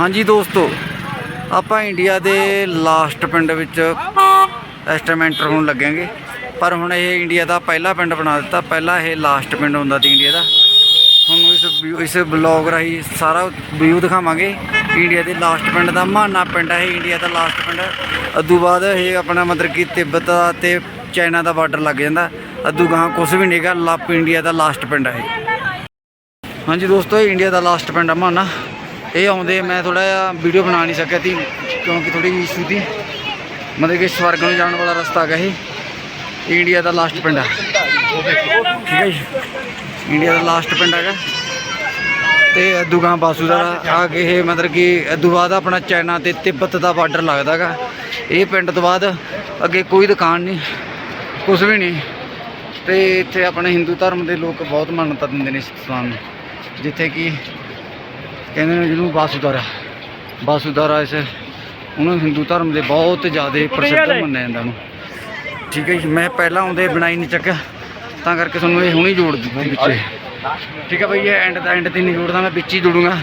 ਹਾਂਜੀ ਦੋਸਤੋ, ਆਪਾਂ ਇੰਡੀਆ ਦੇ ਲਾਸਟ ਪਿੰਡ ਵਿੱਚ ਇਸ ਹੋਣ ਲੱਗਾਂਗੇ। ਪਰ ਹੁਣ ਇਹ ਇੰਡੀਆ ਦਾ ਪਹਿਲਾ ਪਿੰਡ ਬਣਾ ਦਿੱਤਾ। ਪਹਿਲਾਂ ਇਹ ਲਾਸਟ ਪਿੰਡ ਹੁੰਦਾ ਸੀ ਇੰਡੀਆ ਦਾ। ਤੁਹਾਨੂੰ ਇਸ view- ਇਸ ਬਲੌਗ ਰਾਹੀਂ ਸਾਰਾ ਵਿਊ ਦਿਖਾਵਾਂਗੇ। ਇੰਡੀਆ ਦੇ ਲਾਸਟ ਪਿੰਡ ਦਾ ਮਾਨਾ ਪਿੰਡ ਹੈ ਇਹ, ਇੰਡੀਆ ਦਾ ਲਾਸਟ ਪਿੰਡ। ਅਦੂ ਬਾਅਦ ਇਹ ਆਪਣਾ ਮਤਲਬ ਕਿ ਤਿੱਬਤ ਦਾ ਤੇ ਚਾਈਨਾ ਦਾ ਬਾਰਡਰ ਲੱਗ ਜਾਂਦਾ। ਅਦੂ ਗਾਂ ਕੁਝ ਵੀ ਨਹੀਂਗਾ ਲੱਪ ਇੰਡੀਆ ਦਾ ਲਾਸਟ ਪਿੰਡ ਹੈ ਇਹ। ਹਾਂਜੀ ਦੋਸਤੋ, ਇਹ ਇੰਡੀਆ ਦਾ ਲਾਸਟ ਪਿੰਡ ਆ ਮਾਨਾ। ਇਹ ਆਉਂਦੇ ਮੈਂ ਥੋੜਾ ਜਿਹਾ ਵੀਡੀਓ ਬਣਾ ਨਹੀਂ ਸਕਿਆ ਸੀ, ਕਿਉਂਕਿ ਥੋੜੀ ਇਸ਼ੂ ਸੀ। ਮਤਲਬ ਕਿ ਸਵਰਗ ਨੂੰ ਜਾਣ ਵਾਲਾ ਰਸਤਾ ਹੈਗਾ ਇਹ। ਇੰਡੀਆ ਦਾ ਲਾਸਟ ਪਿੰਡ ਆ। ਠੀਕ ਹੈ ਜੀ। ਇੰਡੀਆ ਦਾ ਲਾਸਟ ਪਿੰਡ ਹੈਗਾ। ਤੇ ਦੁਗਾਂ ਬਾਸੂ ਦਾ ਆ ਕੇ ਇਹ ਮਤਲਬ ਕਿ ਇਦੋਂ ਬਾਅਦ ਆਪਣਾ ਚਾਈਨਾ ਤੇ ਤਿੱਬਤ ਦਾ ਬਾਰਡਰ ਲੱਗਦਾ ਹੈਗਾ। ਇਹ ਪਿੰਡ ਤੋਂ ਬਾਅਦ ਅੱਗੇ ਕੋਈ ਦੁਕਾਨ ਨਹੀਂ ਕੁਝ ਵੀ ਨਹੀਂ। ਤੇ ਇੱਥੇ ਆਪਣੇ ਹਿੰਦੂ ਧਰਮ ਦੇ ਲੋਕ ਬਹੁਤ ਮਾਨਤਾ ਦਿੰਦੇ ਨੇ ਸਿੱਖ ਸਥਾਨ ਨੂੰ। ਜਿੱਥੇ ਕਿ ਕਹਿੰਦੇ ਨੇ ਜਿਹਨੂੰ ਬਾਸੂਦਾਰਾ ਬਾਸੂਦਾਰਾ ਇਸ ਉਹਨੂੰ ਹਿੰਦੂ ਧਰਮ ਦੇ ਬਹੁਤ ਜ਼ਿਆਦਾ ਪ੍ਰਸਿੱਧ ਮੰਨਿਆ ਜਾਂਦਾ ਉਹਨੂੰ। ਠੀਕ ਹੈ ਜੀ ਮੈਂ ਪਹਿਲਾਂ ਆਉਂਦੇ ਬਣਾਈ ਨਹੀਂ ਚੱਕਿਆ ਤਾਂ ਕਰਕੇ ਤੁਹਾਨੂੰ ਇਹ ਹੁਣੀ ਜੋੜ ਦਿੱਤੀ ਵਿੱਚ। ਠੀਕ ਹੈ ਬਈ ਇਹ ਐਂਡ ਦਾ ਐਂਡ ਤੇ ਨਹੀਂ ਜੋੜਦਾ ਮੈਂ ਵਿੱਚ ਹੀ ਜੋੜੂੰਗਾ।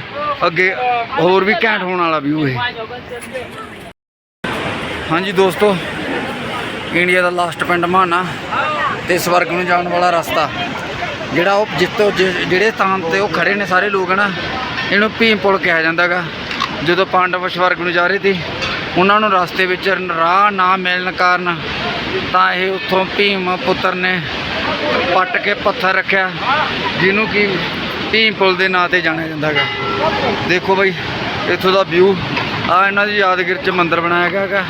ਅੱਗੇ ਹੋਰ ਵੀ ਘੈਂਟ ਹੋਣ ਵਾਲਾ ਵਿਊ ਇਹ। ਹਾਂਜੀ ਦੋਸਤੋ ਇੰਡੀਆ ਦਾ ਲਾਸਟ ਪਿੰਡ ਮਾਨਾ ਤੇ ਸਵਰਗ ਨੂੰ ਜਾਣ ਵਾਲਾ ਰਸਤਾ। ਜਿਹੜਾ ਉਹ ਜਿੱਤੋਂ ਜਿਹੜੇ ਸਥਾਨ ਤੇ ਉਹ ਖੜੇ ਨੇ ਸਾਰੇ ਲੋਕ ਨਾ? ਇਹਨੂੰ ਭੀਮ ਪੁਲ ਕਿਹਾ ਜਾਂਦਾਗਾ। ਜਦੋਂ ਪਾਂਡਵ ਸਵਰਗ ਨੂੰ ਜਾ ਰਹੇ ਸੀ, ਉਹਨਾਂ ਨੂੰ ਰਸਤੇ ਵਿੱਚ ਰਾਹ ਨਾ ਮਿਲਣ ਕਾਰਨ ਤਾਂ ਇਹ ਉੱਥੋਂ ਭੀਮ ਪੁੱਤਰ ਨੇ ਪੱਟ ਕੇ ਪੱਥਰ ਰੱਖਿਆ, ਜਿਹਨੂੰ ਕਿ ਭੀਮ ਪੁਲ ਦੇ ਨਾਂ ਤੇ ਜਾਣਿਆ ਜਾਂਦਾਗਾ। ਦੇਖੋ ਬਈ, ਇੱਥੋਂ ਦਾ ਵਿਊ ਆ ਇਹਨਾਂ ਦੀ ਯਾਦਗਿਰੀ ਚ ਮੰਦਿਰ ਬਣਾਇਆ ਗਿਆ ਹੈਗਾ।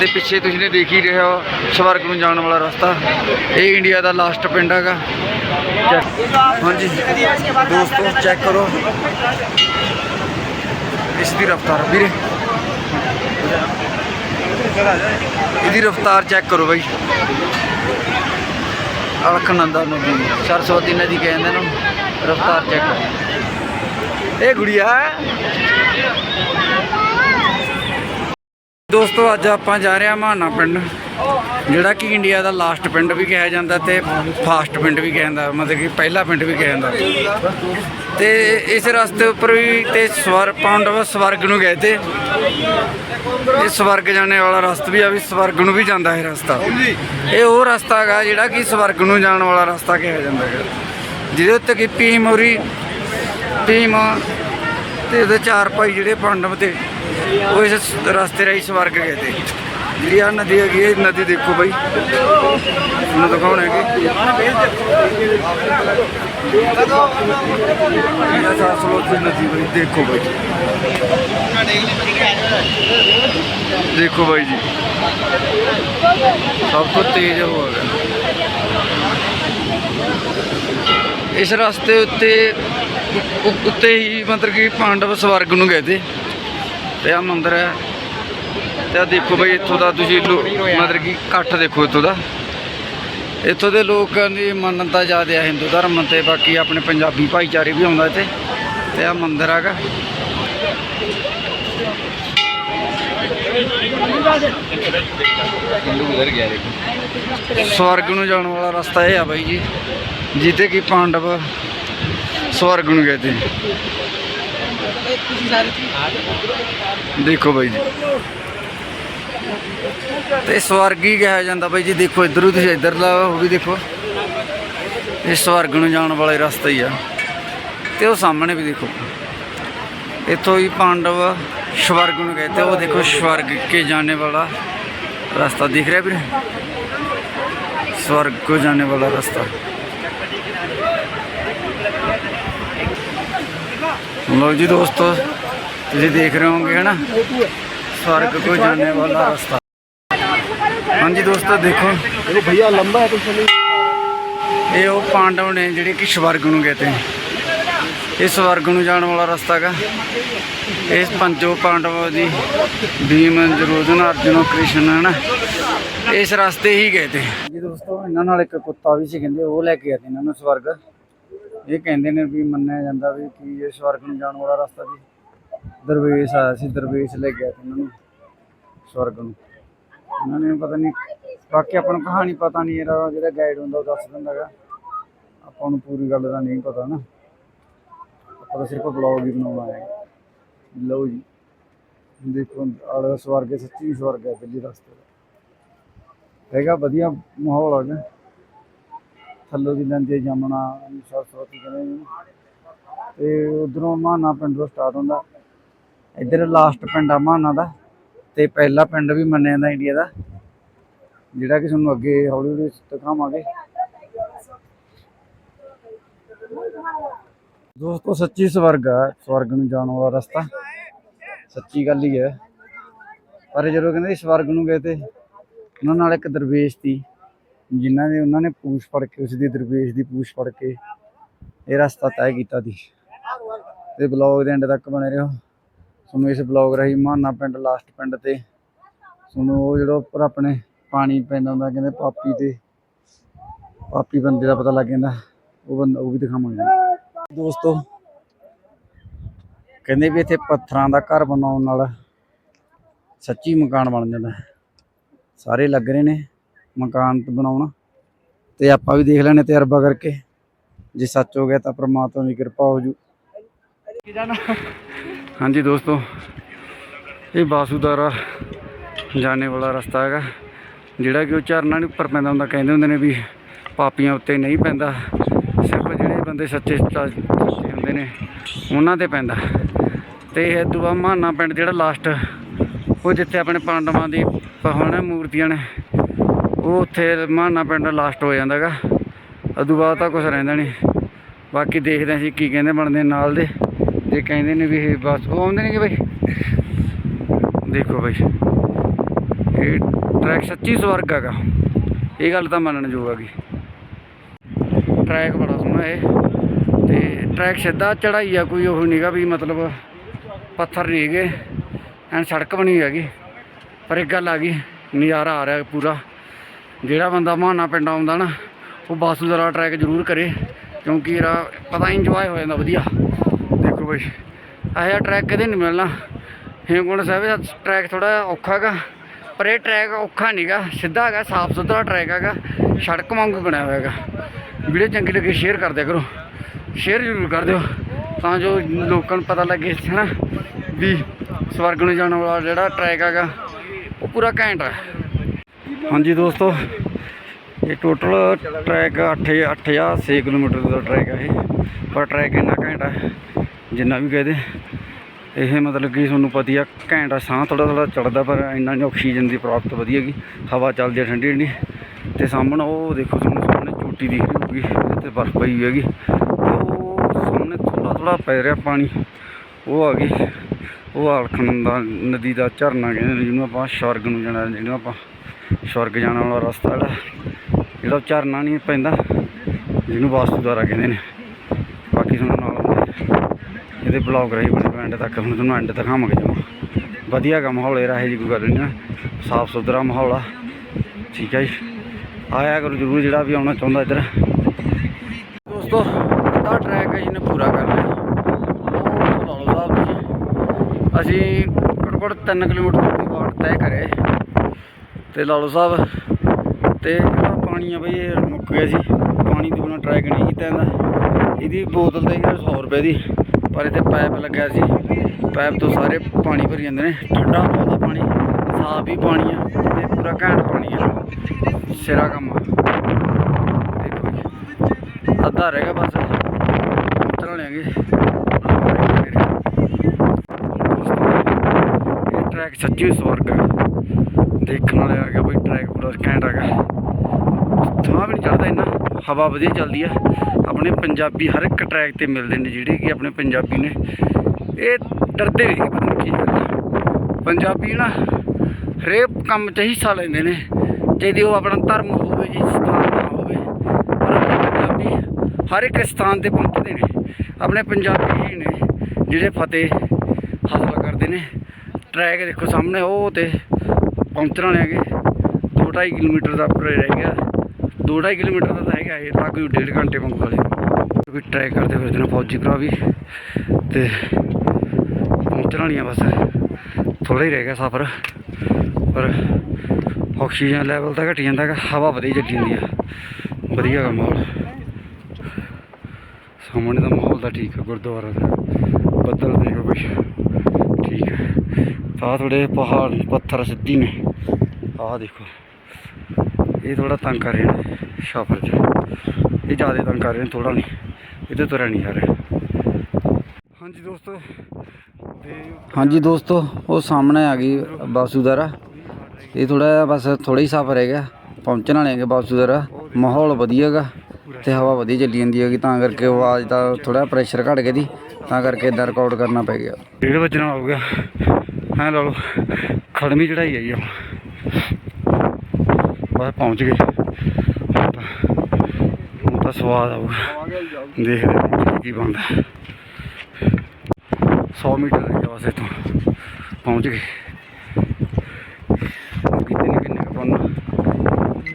ਤੇ ਪਿੱਛੇ ਤੁਸੀਂ ਨੇ ਦੇਖ ਹੀ ਰਹੇ ਹੋ ਸਵਰਗ ਨੂੰ ਜਾਣ ਵਾਲਾ ਰਸਤਾ। ਇਹ ਇੰਡੀਆ ਦਾ ਲਾਸਟ ਪਿੰਡ ਹੈਗਾ। ਹਾਂਜੀ। ਦੋਸਤੋ ਚੈੱਕ ਕਰੋ। ਇਸ ਦੀ ਰਫ਼ਤਾਰ, ਵੀਰੇ। ਇਹਦੀ ਰਫ਼ਤਾਰ ਚੈੱਕ ਕਰੋ ਬਾਈ। ਅਲਖਨੰਦਾ ਨਦੀ, ਸਰਸਵਤੀ ਨਦੀ ਕਹਿੰਦੇ ਨੇ ਰਫ਼ਤਾਰ ਚੈੱਕ ਕਰੋ। ਇਹ ਗੁੜੀਆ ਦੋਸਤੋ, ਅੱਜ ਆਪਾਂ ਜਾ ਰਹੇ ਹਾਂ ਮਾਨਾ ਪਿੰਡ। ਜਿਹੜਾ ਕਿ ਇੰਡੀਆ ਦਾ ਲਾਸਟ ਪਿੰਡ ਵੀ ਕਿਹਾ ਜਾਂਦਾ ਤੇ ਫਾਸਟ ਪਿੰਡ ਵੀ ਕਿਹਾ ਜਾਂਦਾ, ਮਤਲਬ ਕਿ ਪਹਿਲਾ ਪਿੰਡ ਵੀ ਕਿਹਾ ਜਾਂਦਾ। ਤੇ ਇਸ ਰਸਤੇ ਉੱਪਰ ਵੀ ਤੇ ਸਵਰ, ਪਾਂਡਵ ਸਵਰਗ ਨੂੰ ਗਏ ਤੇ ਇਹ ਸਵਰਗ ਜਾਣੇ ਵਾਲਾ ਰਸਤਾ ਵੀ ਆ ਵੀ ਸਵਰਗ ਨੂੰ ਵੀ ਜਾਂਦਾ ਇਹ ਰਸਤਾ। ਇਹ ਉਹ ਰਸਤਾ ਹੈਗਾ ਜਿਹੜਾ ਕਿ ਸਵਰਗ ਨੂੰ ਜਾਣ ਵਾਲਾ ਰਸਤਾ ਕਿਹਾ ਜਾਂਦਾ ਹੈ ਜਿਹਦੇ ਉੱਤੇ ਕਿ ਭੀਮ ਹੋਰੀ, ਭੀਮ ਤੇ ਉਹਦੇ ਚਾਰ ਭਾਈ ਜਿਹੜੇ ਪਾਂਡਵ ਤੇ, ਉਹ ਇਸ ਰਸਤੇ ਰਾਹੀਂ ਸਵਰਗ ਗਏ ਤੇ। ਜਿਹੜੀ ਆ ਨਦੀ ਹੈਗੀ ਇਹ ਨਦੀ ਦੇਖੋ ਬਾਈ। ਤੁਹਾਨੂੰ ਦਿਖਾਉਣ ਹੈਗੀ। ਇਹ ਸਾਸਲੋਤੀ ਨਦੀ ਬਾਈ, ਦੇਖੋ ਬਾਈ। ਦੇਖੋ ਬਾਈ ਜੀ। ਸਭ ਤੋਂ ਤੇਜ਼ ਹੋ ਗਿਆ ਇਸ ਰਸਤੇ ਉੱਤੇ ਉੱਤੇ ਹੀ ਮਤਲਬ ਕਿ ਪਾਂਡਵ ਸਵਰਗ ਨੂੰ ਗਏ ਤੇ। ਤੇ ਆ ਮੰਦਿਰ ਹੈ। ਤੇ ਆ ਦੇਖੋ ਬਈ ਇੱਥੋਂ ਦਾ ਤੁਸੀਂ ਮਤਲਬ ਕਿ ਇਕੱਠ ਦੇਖੋ ਇੱਥੋਂ ਦਾ। ਇੱਥੋਂ ਦੇ ਲੋਕਾਂ ਦੀ ਮਾਨਤਾ ਜ਼ਿਆਦਾ ਹੈ ਹਿੰਦੂ ਧਰਮ ਤੇ, ਬਾਕੀ ਆਪਣੇ ਪੰਜਾਬੀ ਭਾਈਚਾਰੇ ਵੀ ਆਉਂਦਾ ਇੱਥੇ। ਤੇ ਆ ਮੰਦਿਰ ਹੈਗਾ। ਸਵਰਗ ਨੂੰ ਜਾਣ ਵਾਲਾ ਰਸਤਾ ਇਹ ਆ ਬਾਈ ਜੀ, ਜਿੱਥੇ ਕਿ ਪਾਂਡਵ ਸਵਰਗ ਨੂੰ ਗਏ ਤੇ। ਦੇਖੋ ਬਾਈ ਜੀ। ਤੇ ਸਵਰਗ ਹੀ ਕਿਹਾ ਜਾਂਦਾ ਬਾਈ ਜੀ ਦੇਖੋ ਇਧਰੋਂ ਤੁਸੀਂ ਇਧਰ ਲਾ ਉਹ ਵੀ ਦੇਖੋ ਇਹ ਸਵਰਗ ਨੂੰ ਜਾਣ ਵਾਲਾ ਹੀ ਰਸਤਾ ਹੀ ਆ ਤੇ ਉਹ ਸਾਹਮਣੇ ਵੀ ਦੇਖੋ ਇੱਥੋਂ ਹੀ ਪਾਂਡਵ ਸਵਰਗ ਨੂੰ ਗਏ ਤੇ ਉਹ ਦੇਖੋ ਸਵਰਗ ਕੇ ਜਾਣੇ ਵਾਲਾ रास्ता दिख रहा है फिर स्वर्ग को जाने वाला रास्ता लो जी दोस्तों ਤੁਸੀਂ ਦੇਖ ਰਹੇ ਹੋਗੇ ਹਨਾ स्वर्ग को जाने वाला रास्ता ਹਾਂਜੀ ਦੋਸਤੋ ਦੇਖੋ अरे भैया लंबा है तो चलिए ਇਹ ਉਹ ਪਾਂਡਵ ਨੇ ਜਿਹੜੇ ਕਿ ਸਵਰਗ ਨੂੰ ਗਏ ਤੇ ਇਹ ਸਵਰਗ ਨੂੰ ਜਾਣ ਵਾਲਾ ਰਸਤਾ ਹੈਗਾ ਇਸ ਪੰਜੋ ਪਾਂਡਵਾਂ ਦੀ ਭੀਮ ਜਰੂਦਨ ਅਰਜੁਨ ਕ੍ਰਿਸ਼ਨ ਹਨ ਇਸ ਰਸਤੇ ਹੀ ਗਏ ਤੇ ਜੀ ਦੋਸਤੋ ਇਹਨਾਂ ਨਾਲ ਇੱਕ ਕੁੱਤਾ ਵੀ ਸੀ ਕਹਿੰਦੇ ਉਹ ਲੈ ਕੇ ਆਏ ਤੇ ਇਹਨਾਂ ਨੂੰ ਸਵਰਗ ਇਹ ਕਹਿੰਦੇ ਨੇ ਵੀ ਮੰਨਿਆ ਜਾਂਦਾ ਵੀ ਕੀ ਇਹ ਸਵਰਗ ਨੂੰ ਜਾਣ ਵਾਲਾ ਰਸਤਾ ਜੀ ਦਰਵੇਸ਼ ਆਇਆ ਸੀ, ਦਰਵੇਸ਼ ਲੈ ਗਿਆ ਸੀ ਉਹਨਾਂ ਨੂੰ, ਸਵਰਗ ਨੂੰ। ਇਹਨਾਂ ਨੇ ਪਤਾ ਨਹੀਂ, ਬਾਕੀ ਆਪਾਂ ਨੂੰ ਕਹਾਣੀ ਪਤਾ ਨਹੀਂ ਇਹਦਾ ਜਿਹੜਾ ਗਾਈਡ ਹੁੰਦਾ ਉਹ ਦੱਸ ਦਿੰਦਾ ਆਪਾਂ ਨੂੰ ਪੂਰੀ ਗੱਲ ਦਾ ਨਹੀਂ ਪਤਾ ਨਾ। ਆਪਾਂ ਤਾਂ ਸਿਰਫ ਬਲੌਗ ਹੀ ਬਣਾਉਣਾ ਹੈ। ਲਓ ਜੀ ਦੇਖੋ, ਆਲੇ ਸਵਰਗ ਸੱਚੀ ਸਵਰਗ ਹੈ, ਦਿੱਲੀ ਰਸਤੇ। ਦਾ ਹੈਗਾ ਵਧੀਆ ਮਾਹੌਲ ਹੈਗਾ ਥੱਲੋਂ ਦੀ ਲੈਂਦੀ ਹੈ ਸਰਸਵਤੀ ਕਹਿੰਦੇ ਤੇ ਉਧਰੋਂ ਮਾਨਾ ਪਿੰਡ ਤੋਂ ਸਟਾਰਟ ਹੁੰਦਾ। ਇੱਧਰ ਲਾਸਟ ਪਿੰਡ ਆ ਮਾਨਾ ਦਾ, ਤੇ ਪਹਿਲਾ ਪਿੰਡ ਵੀ ਮੰਨਿਆ ਜਾਂਦਾ ਇੰਡੀਆ ਦਾ, ਜਿਹੜਾ ਕਿ ਤੁਹਾਨੂੰ ਅੱਗੇ ਹੌਲੀ ਹੌਲੀ ਦਿਖਾਵਾਂਗੇ। ਦੋਸਤੋ, ਸੱਚੀ ਸਵਰਗ ਆ, ਸਵਰਗ ਨੂੰ ਜਾਣ ਵਾਲਾ ਰਸਤਾ। ਸੱਚੀ ਗੱਲ ਹੀ ਹੈ ਪਰ ਜਦੋਂ ਕਹਿੰਦੇ ਸਵਰਗ ਨੂੰ ਗਏ ਤੇ ਉਹਨਾਂ ਨਾਲ ਇੱਕ ਦਰਵੇਸ਼ ਸੀ, ਜਿਨ੍ਹਾਂ ਦੇ ਉਹਨਾਂ ਨੇ ਪੂਛ ਫੜ ਕੇ, ਉਸ ਦੀ ਦਰਵੇਸ਼ ਦੀ ਪੂਛ ਫੜ ਕੇ ਇਹ ਰਸਤਾ ਤੈਅ ਕੀਤਾ ਸੀ। ਤੇ ਬਲੌਗ ਦੇ ਐਂਡ ਤੱਕ ਬਣੇ ਰਹੋ। ਤੁਹਾਨੂੰ ਇਸ ਬਲੌਗ ਰਾਹੀਂ ਮਾਨਾ ਪਿੰਡ ਲਾਸਟ ਪਿੰਡ ਤੇ ਤੁਹਾਨੂੰ ਉਹ ਜਿਹੜਾ ਉੱਪਰ ਆਪਣੇ ਪਾਣੀ ਪੈਂਦਾ ਹੁੰਦਾ, ਕਹਿੰਦੇ ਪਾਪੀ ਤੇ, ਪਾਪੀ ਬੰਦੇ ਦਾ ਪਤਾ ਲੱਗ ਜਾਂਦਾ, ਉਹ ਬੰਦਾ ਉਹ ਵੀ ਦਿਖਾਵਾਂਗੇ। ਦੋਸਤੋ, ਕਹਿੰਦੇ ਵੀ ਇੱਥੇ ਪੱਥਰਾਂ ਦਾ ਘਰ ਬਣਾਉਣ ਨਾਲ ਸੱਚੀ ਮਕਾਨ ਬਣ ਜਾਂਦਾ। ਹੈ। ਸਾਰੇ ਲੱਗ ਰਹੇ ਨੇ ਮਕਾਨ ਤੇ ਬਣਾਉਣ। ਤੇ ਆਪਾਂ ਵੀ ਦੇਖ ਲੈਣੇ ਤਜਰਬਾ ਕਰਕੇ। ਜੇ ਸੱਚ ਹੋ ਗਿਆ ਤਾਂ ਪ੍ਰਮਾਤਮਾ ਦੀ ਕਿਰਪਾ ਹੋ ਜੂ। ਹਾਂਜੀ ਦੋਸਤੋ, ਇਹ ਬਾਸੂਦਾਰਾ ਜਾਣੇ ਵਾਲਾ ਰਸਤਾ ਹੈਗਾ, ਜਿਹੜਾ ਕਿ ਉਹ ਝਰਨਾ ਨਹੀਂ ਉੱਪਰ ਪੈਂਦਾ ਹੁੰਦਾ, ਕਹਿੰਦੇ ਹੁੰਦੇ ਨੇ ਵੀ ਪਾਪੀਆਂ ਉੱਤੇ ਨਹੀਂ ਪੈਂਦਾ, ਸਿਰਫ ਜਿਹੜੇ ਬੰਦੇ ਸੱਚੇ ਸੱਚੇ ਹੁੰਦੇ ਨੇ, ਉਹਨਾਂ ਤੇ ਪੈਂਦਾ। ਤੇ ਇਹ ਦੁਆ ਮਾਨਾ ਪਿੰਡ ਜਿਹੜਾ ਲਾਸਟ ਉਹ ਜਿੱਥੇ ਆਪਣੇ ਪਾਂਡਵਾਂ ਦੀ ਪਹੁਣ ਮੂਰਤੀਆਂ ਨੇ, ਉਹ ਉੱਥੇ ਮਾਨਾ ਪਿੰਡ ਲਾਸਟ ਹੋ ਜਾਂਦਾ ਹੈਗਾ। ਅਦੂ ਬਾਅਦ ਤਾਂ ਕੁਝ ਰਹਿੰਦਾ ਨਹੀਂ। ਬਾਕੀ ਦੇਖਦੇ ਹਾਂ ਅਸੀਂ ਕੀ ਕਹਿੰਦੇ ਬਣਦੇ ਨਾਲ ਦੇ। ਜੇ ਕਹਿੰਦੇ ਨੇ ਵੀ ਇਹ ਬਸ, ਉਹ ਆਉਂਦੇ ਨੇ ਕਿ ਬਈ। ਦੇਖੋ ਬਈ, ਇਹ ਟਰੈਕ ਸੱਚੀ ਸਵਰਗ ਹੈਗਾ। ਇਹ ਗੱਲ ਤਾਂ ਮੰਨਣ ਯੋਗ ਹੈਗੀ। ਟਰੈਕ ਬੜਾ ਸੋਹਣਾ ਇਹ। ਤੇ ਟਰੈਕ ਸਿੱਧਾ ਚੜਾਈ ਆ, ਕੋਈ ਉਹ ਨਹੀਂਗਾ ਵੀ ਮਤਲਬ ਪੱਥਰ ਨਹੀਂ ਹੈਗੇ, ਐਨ ਸੜਕ ਬਣੀ ਹੈਗੀ। ਪਰ ਇੱਕ ਗੱਲ ਆ ਗਈ, ਨਜ਼ਾਰਾ ਆ ਰਿਹਾ ਪੂਰਾ। ਜਿਹੜਾ ਬੰਦਾ ਮਾਨਾ ਪਿੰਡ ਆਉਂਦਾ ਨਾ, ਉਹ ਬਾਸੂਦਰਾ ਟਰੈਕ ਜ਼ਰੂਰ ਕਰੇ, ਕਿਉਂਕਿ ਇਹਦਾ ਪਤਾ ਇੰਜੋਏ ਹੋ ਜਾਂਦਾ ਵਧੀਆ। ਦੇਖੋ ਬਈ ਇਹ ਟਰੈਕ ਕਦੇ ਨਹੀਂ ਮਿਲਣਾ। ਹੇਮਕੁੰਟ ਸਾਹਿਬ ਦਾ ਟਰੈਕ ਥੋੜਾ ਔਖਾ ਹੈਗਾ। ਪਰ ਇਹ ਟਰੈਕ ਔਖਾ ਨਹੀਂਗਾ ਸਿੱਧਾ ਹੈਗਾ ਸਾਫ਼ ਸੁਥਰਾ ਟਰੈਕ ਹੈਗਾ। ਸੜਕ ਵਾਂਗੂ ਬਣਿਆ ਹੋਇਆ ਹੈਗਾ। ਵੀਡੀਓ ਚੰਗੀ ਲੱਗੇ ਸ਼ੇਅਰ ਕਰ ਦਿਆ ਕਰੋ। ਸ਼ੇਅਰ ਜ਼ਰੂਰ ਕਰ ਦਿਓ। ਤਾਂ ਜੋ ਲੋਕਾਂ ਨੂੰ ਪਤਾ ਲੱਗੇ ਹਨਾ, ਵੀ ਸਵਰਗ ਨੂੰ ਜਾਣ ਵਾਲਾ ਜਿਹੜਾ ਟਰੈਕ ਹੈਗਾ, ਉਹ ਪੂਰਾ ਘੈਂਟ ਹੈ। ਹਾਂਜੀ ਦੋਸਤੋ, ਇਹ ਟੋਟਲ ਟਰੈਕ 8 8 ਜਾਂ 6 ਕਿਲੋਮੀਟਰ ਦਾ ਟਰੈਕ ਹੈ ਇਹ। ਪਰ ਟਰੈਕ ਇੰਨਾ ਘੈਂਟ ਹੈ। ਜਿੰਨਾ ਵੀ ਕਹਦੇ। ਇਹ ਮਤਲਬ ਕਿ ਤੁਹਾਨੂੰ ਪਤੀ ਆ, ਘੈਂਟ ਸਾਹ ਥੋੜਾ ਥੋੜਾ ਚੜਦਾ ਪਰ ਇੰਨਾ ਨਹੀਂ ਆਕਸੀਜਨ ਦੀ ਪ੍ਰਾਪਤ ਵਧੀਆ ਗਈ ਹਵਾ ਚੱਲਦੀ ਆ, ਠੰਡੀ ਠੰਡੀ। ਤੇ ਸਾਹਮਣੇ ਉਹ ਦੇਖੋ, ਤੁਹਾਨੂੰ ਸਾਹਮਣੇ ਚੋਟੀ ਦਿਖ ਰਹੀ ਹੋਊਗੀ ਤੇ ਬਰਫ਼ ਪਈ ਹੋਈ ਹੈਗੀ। ਤੇ ਉਹ ਸਾਹਮਣੇ ਥੋੜਾ ਥੋੜਾ ਪੈ ਰਿਹਾ ਪਾਣੀ। ਉਹ ਆ ਗਈ। ਉਹ ਆਲਖਣ ਦਾ ਨਦੀ ਦਾ ਝਰਨਾ ਕਹਿੰਦੇ ਨੇ, ਜਿਹਨੂੰ ਆਪਾਂ ਸਵਰਗ ਨੂੰ ਜਾਣਾ, ਜਿਹਨੂੰ ਆਪਾਂ ਸਵਰਗ ਜਾਣ ਵਾਲਾ ਰਸਤਾ ਜਿਹੜਾ ਜਿਹੜਾ ਉਹ ਝਰਨਾ ਨਹੀਂ ਪੈਂਦਾ, ਜਿਹਨੂੰ ਵਾਸਤੂਦਾਰਾ ਕਹਿੰਦੇ ਨੇ ਬਾਕੀ ਤੁਹਾਨੂੰ ਨਾਲ ਹੁੰਦੇ ਇਹਦੇ ਬਲੌਗ ਰਹੀ ਬਣੇ ਐਂਡ ਤੱਕ, ਹੁਣ ਤੁਹਾਨੂੰ ਐਂਡ ਦਿਖਾਵਾਂਗੇ ਜਮਾ। ਵਧੀਆ ਗਾ ਮਾਹੌਲ, ਇਹ ਰਾਹੇ ਜੀ ਕੋਈ ਗੱਲ ਨਹੀਂ ਨਾ। ਸਾਫ਼ ਸੁਥਰਾ ਮਾਹੌਲ ਆ। ਠੀਕ ਹੈ ਜੀ। ਆਇਆ ਕਰੋ ਜਰੂਰ ਜਿਹੜਾ ਵੀ ਆਉਣਾ ਚਾਹੁੰਦਾ ਇੱਧਰ। ਦੋਸਤੋ, ਅੱਧਾ ਟਰੈਕ ਹੈ ਜਿਹਨੇ ਪੂਰਾ ਕਰ ਲਿਆ। ਉਹ ਲਾਲੋ ਸਾਹਿਬ ਅਸੀਂ ਘੱਟੋ ਘੱਟ 3 ਕਿਲੋਮੀਟਰ ਦੀ ਵਾਟ ਤੈਅ ਕਰੇ ਤੇ ਲਾਲੋ ਸਾਹਿਬ ਤੇ ਜਿਹੜਾ ਪਾਣੀ ਆ ਬਈ ਮੁੱਕ ਗਿਆ ਸੀ ਪਾਣੀ ਤੋਂ ਬਿਨਾਂ ਟਰੈਕ ਨਹੀਂ ਕੀਤਾ ਇਹਦਾ। ਇਹਦੀ ਬੋਤਲ ਤੇ ਯਾਰ 100 ਰੁਪਏ ਦੀ। ਪਰ ਇੱਥੇ ਪਾਈਪ ਲੱਗਿਆ ਸੀ। ਪਾਈਪ ਤੋਂ ਸਾਰੇ ਪਾਣੀ ਭਰੀ ਜਾਂਦੇ ਨੇ। ਠੰਡਾ ਬਹੁਤ ਆ ਪਾਣੀ। ਸਾਫ਼ ਵੀ ਪਾਣੀ ਆ ਤੇ ਪੂਰਾ ਘੈਂਟ ਪਾਣੀ ਆ। ਸਿਰਾ ਕੰਮ ਦੇਖੋ ਜੀ। ਅੱਧਾ ਰਹਿ ਗਿਆ ਬਸ। ਉਤਰ ਲੈਣਗੇ ਟਰੈਕ ਸੱਚੀ ਸਵਰਗ ਹੈ ਦੇਖਣ ਵਾਲੇ ਆ ਗਿਆ ਬਈ ਟਰੈਕ ਪੂਰਾ ਘੈਂਟ ਹੈਗਾ। ਥਾਂ ਵੀ ਨਹੀਂ ਚੜਦਾ ਇੰਨਾ, ਹਵਾ ਵਧੀਆ ਚੱਲਦੀ ਆ। ਆਪਣੇ ਪੰਜਾਬੀ ਹਰ ਇੱਕ ਟਰੈਕ ਤੇ ਮਿਲਦੇ ਨੇ ਜਿਹੜੇ ਕਿ ਆਪਣੇ ਪੰਜਾਬੀ ਨੇ। ਇਹ ਡਰਦੇ ਨਹੀਂ, ਪਤਾ ਨਹੀਂ ਕੀ ਪੰਜਾਬੀ ਨਾ ਹਰੇਕ ਕੰਮ 'ਚ ਹਿੱਸਾ ਲੈਂਦੇ ਨੇ। ਜਿਹਦੀ ਉਹ ਆਪਣਾ ਧਰਮ ਹੋਵੇ ਜੀ ਸਥਾਨ ਨਾ ਹੋਵੇ, ਪਰ ਪੰਜਾਬੀ ਹਰ ਇੱਕ ਸਥਾਨ ਤੇ ਪਹੁੰਚਦੇ ਨੇ। ਆਪਣੇ ਪੰਜਾਬੀ ਹੀ ਨੇ ਜਿਹੜੇ ਫਤਿਹ ਹਾਸਲ ਕਰਦੇ ਨੇ। ਟਰੈਕ ਦੇਖੋ ਸਾਹਮਣੇ, ਉਹ ਤੇ ਪਹੁੰਚਣ ਵਾਲੇ ਹੈਗੇ। 2.5 ਕਿਲੋਮੀਟਰ ਦਾ ਉੱਪਰ ਰਹਿ ਗਿਆ। 2.5 ਕਿਲੋਮੀਟਰ ਦਾ ਤਾਂ ਹੈਗਾ ਇਹ ਲਾਗੂ ਡੇਢ ਘੰਟੇ ਵਾਂਗੂ ਵਾਲੇ ਵੀ ਟਰੈਕ ਕਰਦੇ ਫਿਰਦੇ ਨੇ ਫੌਜੀ ਭਰਾ ਵੀ, ਤੇ ਪਹੁੰਚਣ ਵਾਲੀਆਂ ਬਸ। ਥੋੜਾ ਹੀ ਰਹਿ ਗਿਆ ਸਫ਼ਰ, ਪਰ ਆਕਸੀਜਨ ਲੈਵਲ ਤਾਂ ਘਟੀ ਜਾਂਦਾ ਹੈਗਾ, ਹਵਾ ਵਧੀਆ ਚੱਲੀ ਜਾਂਦੀ ਆ। ਵਧੀਆ ਗਾ ਮਾਹੌਲ। ਸਾਹਮਣੇ ਦਾ ਮਾਹੌਲ ਤਾਂ ਠੀਕ ਹੈ ਗੁਰਦੁਆਰਾ ਦਾ। ਬੱਦਲ ਦੇਖੋ ਕੁਛ। ਠੀਕ ਹੈ ਆਹ ਥੋੜੇ ਪਹਾੜ, ਪੱਥਰ ਸਿੱਧੀ ਨੇ। ਆਹ ਦੇਖੋ। ਇਹ ਥੋੜਾ ਤੰਗ ਕਰ ਰਹੇ ਨੇ ਸ਼ਾਫਰ ਚ। ਇਹ ਜ਼ਿਆਦਾ ਤੰਗ ਕਰ ਰਹੇ ਨੇ ਥੋੜਾ ਨਹੀਂ। ਇਹਦੇ ਤੁਰਿਆ ਨਹੀਂ ਜਾ ਰਿਹਾ ਹਾਂਜੀ ਦੋਸਤੋ ਤੇ ਹਾਂਜੀ ਦੋਸਤੋ ਉਹ ਸਾਹਮਣੇ ਆ ਗਈ ਬਾਸੂਦਾਰਾ ਇਹ ਥੋੜਾ ਜਿਹਾ ਬਸ ਥੋੜਾ ਹੀ ਸਫ਼ਰ ਹੈਗਾ ਪਹੁੰਚਣ ਵਾਲੇ ਹੈਗੇ ਬਾਸੂਦਾਰਾ ਮਾਹੌਲ ਵਧੀਆ ਹੈਗਾ ਤੇ ਹਵਾ ਵਧੀਆ ਚੱਲੀ ਜਾਂਦੀ ਹੈਗੀ ਤਾਂ ਕਰਕੇ ਆਵਾਜ਼ ਦਾ ਥੋੜਾ ਪ੍ਰੈਸ਼ਰ ਘਟ ਗਿਆ ਦੀ ਤਾਂ ਕਰਕੇ ਇਦਾਂ ਰਿਕਾਰਡ ਕਰਨਾ ਪੈ ਗਿਆ। ਡੇਢ ਵਜਣਾ ਹੋ ਗਿਆ। ਹਾਂ ਲਾ ਲਓ ਖੜਮੀ ਚੜਾਈ ਆਈ ਆ ਬਸ ਪਹੁੰਚ ਗਏ। ਹੁਣ ਤਾਂ ਸਵਾਦ ਆਊਗਾ। ਦੇਖਦੇ ਕੀ ਬਣਦਾ। 100 ਮੀਟਰ ਰਹਿ ਗਿਆ ਬਸ ਇੱਥੋਂ। ਪਹੁੰਚ ਗਏ। ਕਿਤੇ ਨਾ, ਕਿੰਨੇ ਪਹੁੰਚਣਾ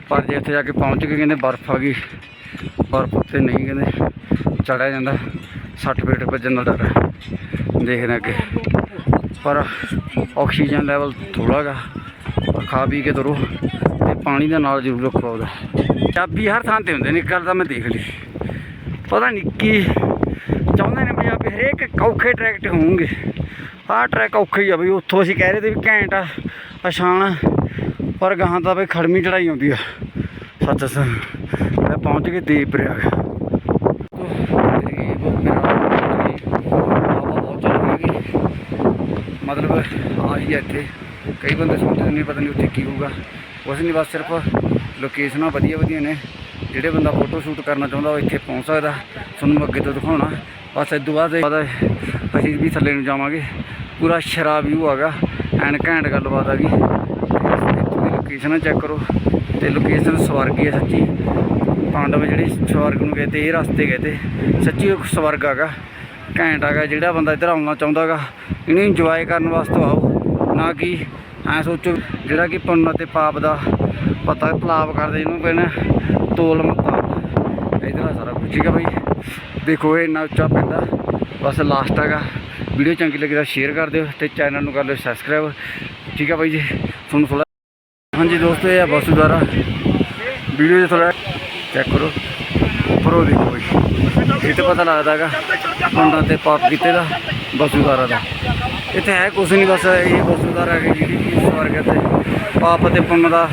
ਪਰ ਜੇ ਇੱਥੇ ਜਾ ਕੇ ਪਹੁੰਚ ਗਏ, ਕਹਿੰਦੇ ਬਰਫ਼ ਆ ਗਈ। ਬਰਫ਼ ਉੱਤੇ ਨਹੀਂ, ਕਹਿੰਦੇ ਚੜਿਆ ਜਾਂਦਾ। 60 ਫੀਟ ਭੱਜਣ ਦਾ ਡਰ ਦੇਖਦੇ ਅੱਗੇ। ਪਰ ਆਕਸੀਜਨ ਲੈਵਲ ਥੋੜਾ ਗਾ ਖਾ ਪੀ ਕੇ ਤੁਰੋ। ਪਾਣੀ ਦਾ ਨਾਲ ਜ਼ਰੂਰ ਰੱਖੋ ਉਹਦਾ। ਪੰਜਾਬੀ ਹਰ ਥਾਂ ਤੇ ਹੁੰਦੇ ਨੇ ਇੱਕ ਗੱਲ ਤਾਂ ਮੈਂ ਦੇਖ ਲਈ ਪਤਾ ਨਹੀਂ ਕੀ ਚਾਹੁੰਦੇ ਨੇ ਪੰਜਾਬੀ ਹਰੇਕ ਔਖੇ ਟਰੈਕ ਤੇ ਹੋਣਗੇ। ਆਹ ਟਰੈਕ ਔਖਾ ਹੀ ਆ ਬਈ, ਉੱਥੋਂ ਅਸੀਂ ਕਹਿ ਰਹੇ ਤੇ ਵੀ ਘੈਂਟ ਆ ਆਸਾਨ ਪਰ ਗਾਹਾਂ ਦਾ ਬਈ ਖੜਮੀ ਚੜਾਈ ਆਉਂਦੀ ਆ। ਸੱਚ ਸ ਮੈਂ ਪਹੁੰਚ ਕੇ ਦੇ ਪ੍ਰਯਾਗ ਮਤਲਬ ਆ ਹੀ ਆ ਇੱਥੇ। ਕਈ ਬੰਦੇ ਸੋਚਦੇ ਨਹੀਂ ਪਤਾ ਨਹੀਂ ਉੱਥੇ ਕੀ ਹੋਊਗਾ। ਕੁਛ ਨਹੀਂ ਬਸ ਸਿਰਫ ਲੋਕੇਸ਼ਨਾਂ ਵਧੀਆ ਵਧੀਆ ਨੇ। ਜਿਹੜੇ ਬੰਦਾ ਫੋਟੋ ਸ਼ੂਟ ਕਰਨਾ ਚਾਹੁੰਦਾ, ਉਹ ਇੱਥੇ ਪਹੁੰਚ ਸਕਦਾ। ਤੁਹਾਨੂੰ ਅੱਗੇ ਤੋਂ ਦਿਖਾਉਣਾ। ਬਸ ਇਸ ਤੋਂ ਬਾਅਦ ਬਾਅਦ ਅਸੀਂ ਵੀ ਥੱਲੇ ਨੂੰ ਜਾਵਾਂਗੇ। ਪੂਰਾ ਸ਼ਰਾਬ ਵਿਊ ਆਗਾ ਐਨ ਘੈਂਟ ਗੱਲਬਾਤ ਆ ਗਈ ਇੱਥੋਂ ਦੀ ਲੋਕੇਸ਼ਨ ਚੈੱਕ ਕਰੋ। ਤੇ ਲੋਕੇਸ਼ਨ ਸਵਰਗ ਹੀ ਹੈ ਸੱਚੀ। ਪਾਂਡਵ ਜਿਹੜੇ ਸਵਰਗ ਨੂੰ ਗਏ ਤੇ, ਇਹ ਰਸਤੇ ਗਏ ਤੇ, ਸੱਚੀ ਉਹ ਸਵਰਗ ਆਗਾ ਘੈਂਟ ਆਗਾ ਜਿਹੜਾ ਬੰਦਾ ਇੱਧਰ ਆਉਣਾ ਚਾਹੁੰਦਾਗਾ ਇਹਨੂੰ ਇੰਜੋਏ ਕਰਨ ਵਾਸਤੇ ਆਓ। ਨਾ ਕਿ ਐ ਸੋਚੋ, ਜਿਹੜਾ ਕਿ ਪੁੰਨ ਅਤੇ ਪਾਪ ਦਾ ਪਤਾ ਪਲਾਪ ਕਰਦੇ ਇਹਨੂੰ ਕਹਿੰਦੇ ਤੋਲ ਮਤਾ ਇਧਰ ਸਾਰਾ ਕੁਝ ਠੀਕ ਆ ਭਾਈ ਦੇਖੋ, ਇਹ ਇੰਨਾ ਉੱਚਾ ਪੈਂਦਾ ਬਸ ਲਾਸਟ ਹੈਗਾ। ਵੀਡੀਓ ਚੰਗੀ ਲੱਗੀ ਤਾਂ ਸ਼ੇਅਰ ਕਰ ਦਿਓ ਤੇ ਚੈਨਲ ਨੂੰ ਕਰ ਲਿਓ ਸਬਸਕ੍ਰਾਈਬ ਠੀਕ ਆ ਬਾਈ ਜੀ? ਤੁਹਾਨੂੰ ਥੋੜਾ ਹਾਂਜੀ ਦੋਸਤੋ, ਇਹ ਆ ਬੱਸ ਦੁਆਰਾ। ਵੀਡੀਓ 'ਚ ਥੋੜਾ ਚੈੱਕ ਕਰੋ। ਉੱਪਰੋਂ ਦੇਖੋ ਬਈ। ਇਹ ਤਾਂ ਪਤਾ ਲੱਗਦਾ ਹੈਗਾ। ਮੁੰਡਾ ਤੇ ਪਾਪ ਕੀਤੇ ਦਾ ਬਸੂਦਾਰਾ ਦਾ। ਇੱਥੇ ਹੈ ਕੁਛ ਨਹੀਂ ਬਸ ਇਹ ਬਸੂਦਾਰਾ ਹੈ ਜਿਹੜੀ ਕਿ ਸਵਰਗ ਤੇ ਪਾਪ ਤੇ ਪੁੰਨ ਦਾ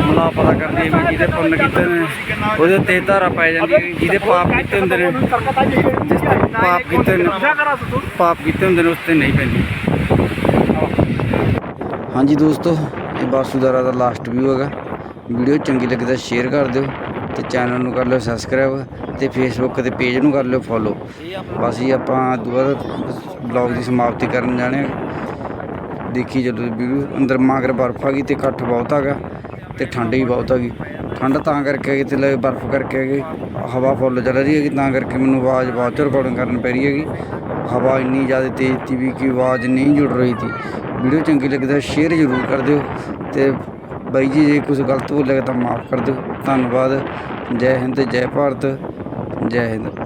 ਮਲਾਪ ਪਤਾ ਕਰਦੀ ਹੈ ਵੀ ਜਿਹਦੇ ਪੁੰਨ ਕੀਤੇ ਨੇ, ਉਹਦੇ ਤੇ ਧਾਰਾ ਪੈ ਜਾਂਦੀ ਹੈ, ਜਿਹਦੇ ਪਾਪ ਕੀਤੇ ਹੁੰਦੇ ਨੇ, ਜਿਸ ਤੇ ਪਾਪ ਕੀਤੇ ਨੇ, ਪਾਪ ਕੀਤੇ ਹੁੰਦੇ ਨੇ, ਉਸ ਤੇ ਨਹੀਂ ਪੈਂਦੀ। ਹਾਂਜੀ ਦੋਸਤੋ, ਇਹ ਬਾਸੂਦਾਰਾ ਦਾ ਲਾਸਟ ਵਿਊ ਹੈਗਾ। ਵੀਡੀਓ ਚੰਗੀ ਲੱਗੀ ਤਾਂ ਸ਼ੇਅਰ ਕਰ ਦਿਓ ਤੇ ਚੈਨਲ ਨੂੰ ਕਰ ਲਿਓ ਸਬਸਕ੍ਰਾਈਬ ਤੇ ਫੇਸਬੁੱਕ ਤੇ ਪੇਜ ਨੂੰ ਕਰ ਲਿਓ ਫੋਲੋ ਬਸ ਜੀ ਆਪਾਂ ਦੁਬਾਰਾ ਬਲੌਗ ਦੀ ਸਮਾਪਤੀ ਕਰਨ ਜਾਣੇ ਆ। ਦੇਖੀ ਜਦੋਂ ਵੀਡੀਓ, ਅੰਦਰ ਮਾਗਰ ਬਰਫ ਆ ਗਈ ਤੇ ਇਕੱਠ ਬਹੁਤ ਹੈਗਾ ਤੇ ਠੰਡ ਵੀ ਬਹੁਤ ਹੈਗੀ ਠੰਡ ਤਾਂ ਕਰਕੇ ਹੈਗੀ ਤੇ ਲੈ ਬਰਫ ਕਰਕੇ ਹੈਗੀ ਹਵਾ ਫੁੱਲ ਚੱਲ ਰਹੀ ਹੈਗੀ, ਤਾਂ ਕਰਕੇ ਮੈਨੂੰ ਆਵਾਜ਼ ਬਹੁਤ ਰਿਕਾਰਡਿੰਗ ਕਰਨ ਪੈ ਰਹੀ ਹੈਗੀ। ਹਵਾ ਇੰਨੀ ਜ਼ਿਆਦਾ ਤੇਜ਼ ਤੀ ਵੀ ਕਿ ਆਵਾਜ਼ ਨਹੀਂ ਜੁੜ ਰਹੀ ਤੀ। ਵੀਡੀਓ ਚੰਗੀ ਲੱਗੀ ਤਾਂ ਸ਼ੇਅਰ ਜ਼ਰੂਰ ਕਰ ਦਿਓ ਤੇ ਬਾਈ ਜੀ, ਜੇ ਕੁਝ ਗਲਤ ਬੋਲਿਆ ਤਾਂ ਮਾਫ ਕਰ ਦਿਓ। ਧੰਨਵਾਦ। ਜੈ ਹਿੰਦ, ਜੈ ਭਾਰਤ। ਜੈ ਹਿੰਦ।